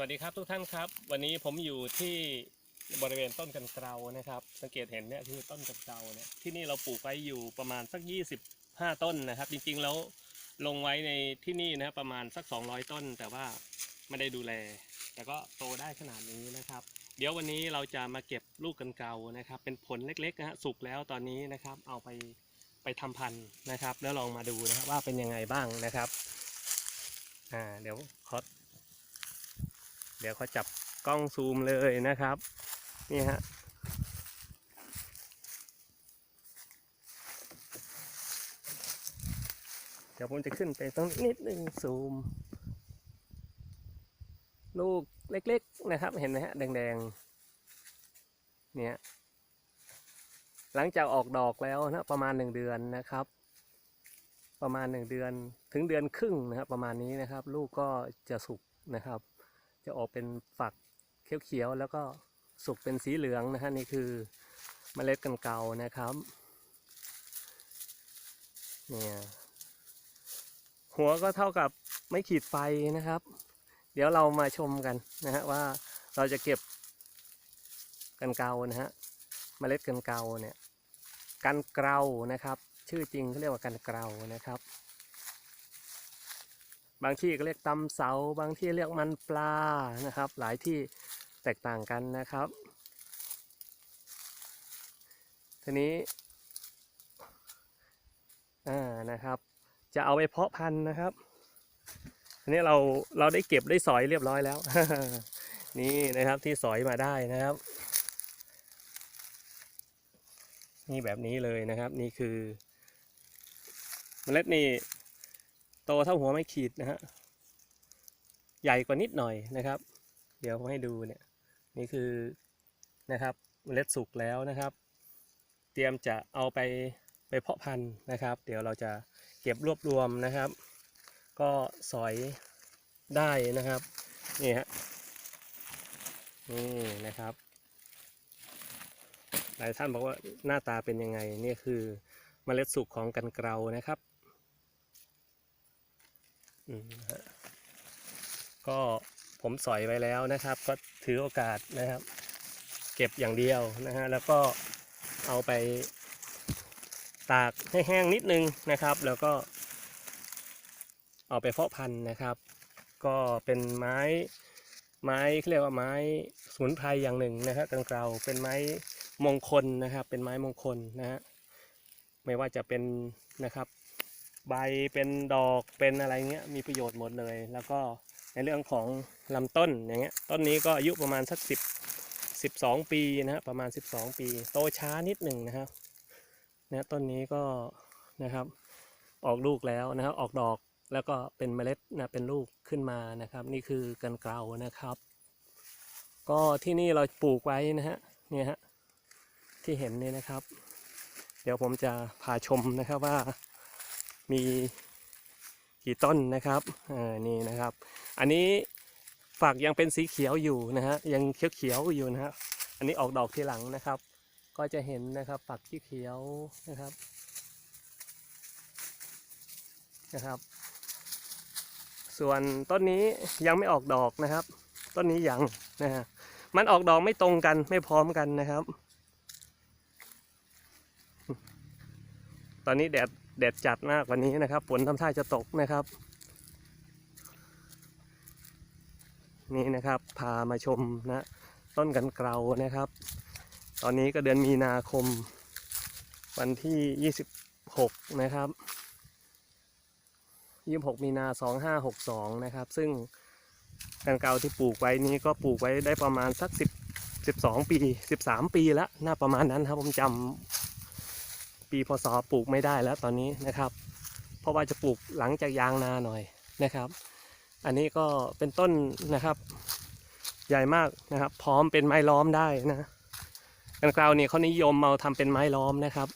วัสดีครับทุกท่านครับ วันนี้ผมอยู่ที่บริเวณต้นกันเกลานะครับ สังเกตเห็นเนี่ยคือต้นกันเกลาเนี่ยที่นี่เราปลูกไว้อยู่ประมาณสัก 25 ต้นนะครับ จริงๆแล้วลงไว้ในที่นี่นะครับประมาณสัก 200 ต้น แต่ว่าไม่ได้ดูแล แต่ก็โตได้ขนาดนี้นะครับ เดี๋ยววันนี้เราจะมาเก็บลูกกันเกลานะครับ เป็นผลเล็กๆนะฮะสุกแล้วตอนนี้นะครับ เอาไปไปทำพันธุ์นะครับ แล้วลองมาดูนะครับว่าเป็นยังไงบ้างนะครับอ่าเดี๋ยวขอ เดี๋ยวเขาจับกล้องซูมเลยนะครับ นี่ฮะเดี๋ยวผมจะขึ้นไปตรงนิดนึงซูม ลูกเล็กๆนะครับ เห็นไหมฮะแดงๆ เนี่ย หลังจากออกดอกแล้วนะประมาณหนึ่งเดือนนะครับ ประมาณหนึ่งเดือนถึงเดือนครึ่งนะครับ ประมาณนี้นะครับ ลูกก็จะสุกนะครับ จะออกเป็นฝักเขียวๆแล้วก็สุกเป็นสีเหลืองนะฮะนี่คือเมล็ดกันเกานะครับเนี่ยหัวก็เท่ากับไม่ขีดไฟนะครับ เดี๋ยวเรามาชมกันนะฮะว่าเราจะเก็บกันเกานะฮะเมล็ดกันเกาเนี่ยกันเกลานะครับ ชื่อจริงเขาเรียกว่ากันเกลานะครับ บางที่ก็เรียกตำเสา บางที่เรียกมันปลานะครับ หลายที่แตกต่างกันนะครับ ทีนี้อ่านะครับ จะเอาไปเพาะพันธุ์นะครับทีนี้เราเราได้เก็บได้สอยเรียบร้อยแล้ว นี่นะครับที่สอยมาได้นะครับ นี่แบบนี้เลยนะครับ นี่คือ เมล็ดนี่ โตเท่าหัวไม่ขีดนะฮะ ใหญ่กว่านิดหน่อยนะครับ เดี๋ยวผมให้ดูเนี่ย นี่คือนะครับเมล็ดสุกแล้วนะครับ เตรียมจะเอาไปไปเพาะพันธุ์นะครับ เดี๋ยวเราจะเก็บรวบรวมนะครับ ก็สอยได้นะครับ นี่ฮะ นี่นะครับ หลายท่านบอกว่าหน้าตาเป็นยังไง นี่คือเมล็ดสุกของกันเกลานะครับ ก็ผมสอยไว้แล้วนะครับ ก็ถือโอกาสนะครับ เก็บอย่างเดียวนะฮะแล้วก็เอาไป ตากให้แห้งนิดนึงนะครับ แล้วก็ เอาไปเพาะพันธุ์นะครับ ก็เป็นไม้ไม้เรียกว่าไม้สมุนไพรอย่างหนึ่งนะครับกังเกลาเป็นไม้มงคลนะครับ เป็นไม้มงคลนะฮะไม่ว่าจะเป็นนะครับ ใบเป็นดอกเป็นอะไรเงี้ยมีประโยชน์หมดเลย แล้วก็ในเรื่องของลำต้นอย่างเงี้ยต้นนี้ก็อายุประมาณสักสิบสิบสองปีนะฮะประมาณสิบสองปี โตช้านิดหนึ่งนะครับเนี่ยต้นนี้ก็นะครับออกลูกแล้วนะครับออกดอกแล้วก็เป็นเมล็ดนะเป็นลูกขึ้นมานะครับ นี่คือกันเกลานะครับ ก็ที่นี่เราปลูกไว้นะฮะเนี่ยฮะที่เห็นนี่นะครับ เดี๋ยวผมจะพาชมนะครับว่า มีกี่ต้นนะครับเออนี่นะครับ อันนี้ฝักยังเป็นสีเขียวอยู่นะฮะยังเขียวๆอยู่นะฮะอันนี้ออกดอกทีหลังนะครับ ก็จะเห็นนะครับฝักที่เขียวนะครับนะครับ ส่วนต้นนี้ยังไม่ออกดอกนะครับ ต้นนี้ยังนะฮะมันออกดอกไม่ตรงกันไม่พร้อมกันนะครับ ตอนนี้แดด แดดจัดมากวันนี้นะครับฝนทำท่าจะตกนะครับ นี่นะครับพามาชมนะต้นกันเกลานะครับ ตอนนี้ก็เดือนมีนาคม วันที่ 26 นะครับ 26 มีนา 2562 นะครับ ซึ่งกันเกลาที่ปลูกไว้นี้ก็ปลูกไว้ได้ประมาณสัก 10 12 ปี 13 ปีแล้วน่าประมาณนั้นครับผมจำ ปีพศปลูกไม่ได้แล้วตอนนี้นะครับ เพราะว่าจะปลูกหลังจากยางนาหน่อยนะครับ อันนี้ก็เป็นต้นนะครับ ใหญ่มากนะครับ พร้อมเป็นไม้ล้อมได้นะกันกราวนี่เขานิยมเอาทำเป็นไม้ล้อมนะครับ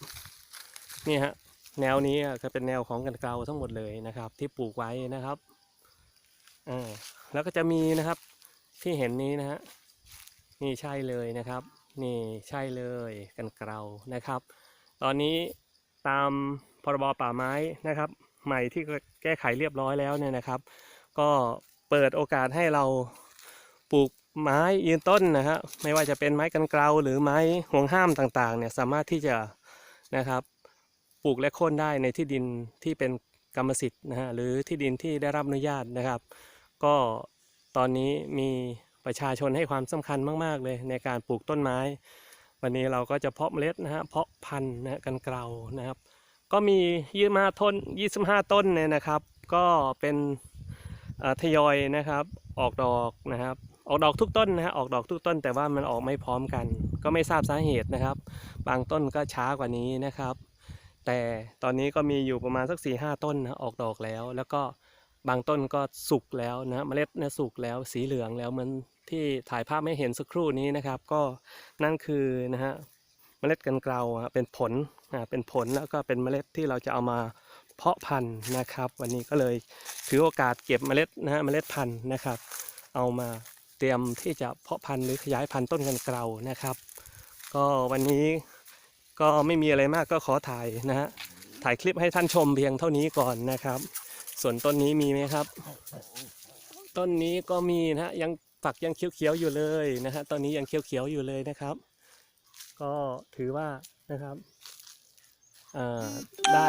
นี่ฮะแนวนี้ก็เป็นแนวของกันกราวทั้งหมดเลยนะครับ ที่ปลูกไว้นะครับอ่าแล้วก็จะมีนะครับที่เห็นนี้นะฮะนี่ใช่เลยนะครับ นี่ใช่เลยกันเกลานะครับ ตอนนี้ตามพรบป่าไม้นะครับ ใหม่ที่แก้ไขเรียบร้อยแล้วเนี่ยนะครับ ก็เปิดโอกาสให้เราปลูกไม้ยืนต้นนะฮะไม่ว่าจะเป็นไม้กันเกลาหรือไม้ห่วงห้ามต่างๆเนี่ยสามารถที่จะนะครับปลูกและโค่นได้ในที่ดินที่เป็นกรรมสิทธิ์นะฮะหรือที่ดินที่ได้รับอนุญาตนะครับ ก็ตอนนี้มีประชาชนให้ความสำคัญมาก ๆ เลยในการปลูกต้นไม้ วันนี้เราก็จะเพาะเมล็ดนะฮะเพาะพันธุ์นะฮะกันเกลานะครับ ก็มียี่มาต้น25ต้นเนี่ยนะครับ ก็เป็นทยอยนะครับออกดอกนะครับออกดอกทุกต้นนะฮะออกดอกทุกต้น แต่ว่ามันออกไม่พร้อมกัน ก็ไม่ทราบสาเหตุนะครับ บางต้นก็ช้ากว่านี้นะครับ แต่ตอนนี้ก็มีอยู่ประมาณสัก4ี่ห้าต้นนะออกดอกแล้ว แล้วก็บางต้นก็สุกแล้วนะเมล็ดเนี่ยสุกแล้วสีเหลืองแล้วเหมือน ที่ถ่ายภาพให้เห็นสักครู่นี้นะครับ ก็นั่นคือนะฮะเมล็ดกันเกลาอะเป็นผลอ่าเป็นผลแล้วก็เป็นเมล็ดที่เราจะเอามาเพาะพันธุ์นะครับ วันนี้ก็เลยถือโอกาสเก็บเมล็ดนะฮะเมล็ดพันธุ์นะครับ เอามาเตรียมที่จะเพาะพันธุ์หรือขยายพันธุ์ต้นกันเกลานะครับ ก็วันนี้ก็ไม่มีอะไรมากก็ขอถ่ายนะฮะถ่ายคลิปให้ท่านชมเพียงเท่านี้ก่อนนะครับ ส่วนต้นนี้มีไหมครับ ต้นนี้ก็มีนะฮะยัง ฝักยังเขียวๆอยู่เลยนะฮะตอนนี้ยังเขียวๆอยู่เลยนะครับ ก็ถือว่านะครับได้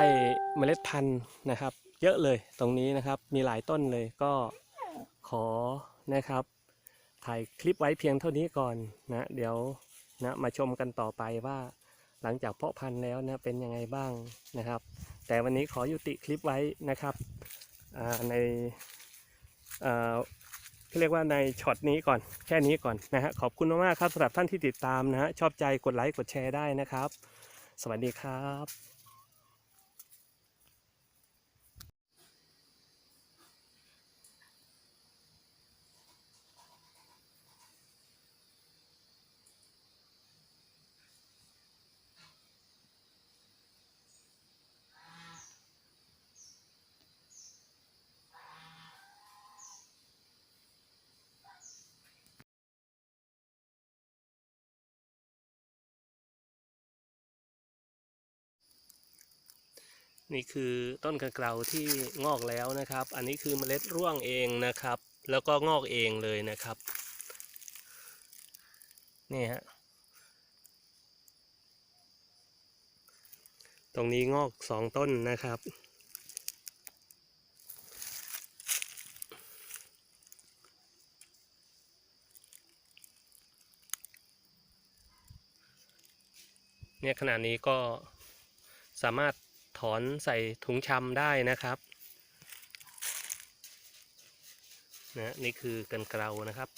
เมล็ดพันธุ์นะครับ เยอะเลยตรงนี้นะครับมีหลายต้นเลยก็ขอนะครับ ถ่ายคลิปไว้เพียงเท่านี้ก่อนนะเดี๋ยวนะมาชมกันต่อไปว่าหลังจากเพาะพันธุ์แล้วนะเป็นยังไงบ้างนะครับ แต่วันนี้ขอยุติคลิปไว้นะครับในอ่า เรียกว่าในช็อตนี้ก่อนแค่นี้ก่อนนะฮะขอบคุณมากๆครับสำหรับท่านที่ติดตามนะฮะชอบใจกดไลค์กดแชร์ได้นะครับ สวัสดีครับ นี่คือต้นกระเกลาที่งอกแล้วนะครับ อันนี้คือเมล็ดร่วงเองนะครับ แล้วก็งอกเองเลยนะครับ นี่ฮะ ตรงนี้งอกสองต้นนะครับ เนี่ยขณะนี้ก็สามารถ ถอนใส่ถุงชำได้นะครับนะนี่คือกันเกลานะครับ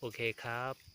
โอเคครับ